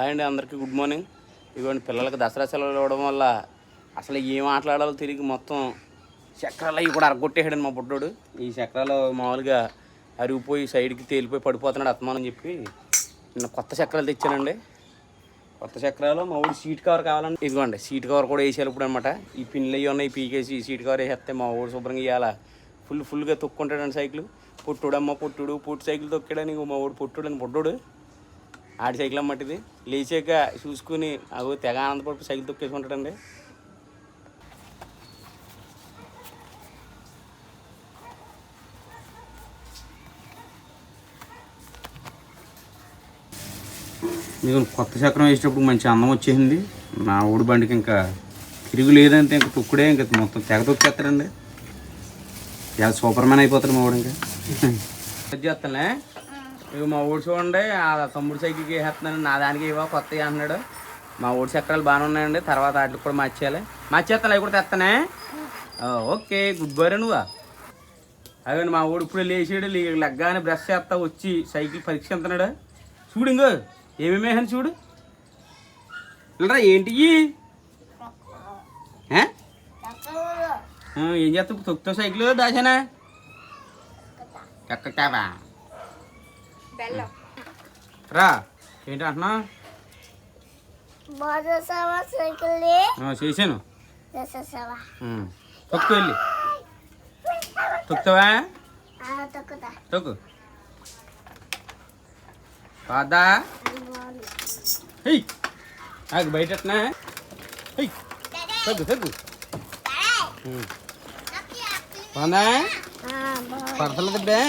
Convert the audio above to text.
Hi అండి అందరికీ good morning. ఇదిగోండి పిల్లలకి దసరా సెలవులు ఇవ్వడం వల్ల అసలు ఏం ఆటలాడాలో తిరిగి మొత్తం చక్రాలు అవి కూడా అరగొట్టేసాడండి మా బుడ్డోడు. ఈ చక్రాలు మామూలుగా అరిగిపోయి సైడ్కి తేలిపోయి పడిపోతున్నాడు అత్తమానని చెప్పి నిన్న కొత్త చక్రాలు తెచ్చానండి. కొత్త చక్రాలు మా ఊడి సీట్ కవర్ కావాలండి. ఇదిగోండి సీట్ కవర్ కూడా వేసేయాలి ఇప్పుడు అనమాట ఈ పిన్లు అవి ఉన్నాయి పీకేసి ఈ సీట్ కవర్ వేసేస్తే మా ఊడు శుభ్రంగా ఇవ్వాల ఫుల్ ఫుల్గా తొక్కుంటాడండి సైకిల్. పొట్టుడమ్మ పొట్టుడు పొట్టు సైకిల్ తొక్కాడని మా ఊడు పొట్టుడు అని పొట్టుడు ఆడి సైకిల్ అమ్మటిది. లేచాక చూసుకుని అవి తెగ ఆనందపడి సైకిల్ తొక్కేసుకుంటాడండి. మీకు కొత్త చక్రం వేసేటప్పుడు మంచి అందం వచ్చేసింది. నా ఊడి బండికి ఇంకా తిరుగు లేదంటే ఇంకా తొక్కుడే ఇంకా మొత్తం తెగ తొక్కేస్తాడండి సూపర్ మ్యాన్ అయిపోతాడు మా ఊడు ఇంకా. చేస్తానే ఇవి మా ఊడు చూడండి ఆ తమ్ముడు సైకిల్కి వేసేస్తున్నాను నా దానికి ఇవ్వ కొత్తగా అంటున్నాడు మా ఊడి చక్రాలు బాగానే ఉన్నాయండి తర్వాత వాటికి కూడా మార్చేయాలి. మార్చేస్తాను అవి కూడా తెస్తానే? ఓకే గుడ్ బాయ్ నువ్వా. అదండి మా ఊడు ఇప్పుడు లేచాడు లెగ్గానే బ్రష్ చేస్తా వచ్చి సైకిల్ పరీక్ష ఎంతున్నాడు చూడు ఇంకో ఏమేమి వేసాను చూడు. ఇలా ఏంటి ఏం? చేస్తావు? తొక్కుతావు సైకిల్ దాచానా ఎక్కటావా రా ఏంటి అంటున్నా చేశాను. తొక్కు వెళ్ళి. తొక్కుతావా? తొక్కు. కాదా? ఆగు బయట తగ్గు తగ్గు. బాగుందా? ఆ బో పడతలేదు ఇప్పుడే.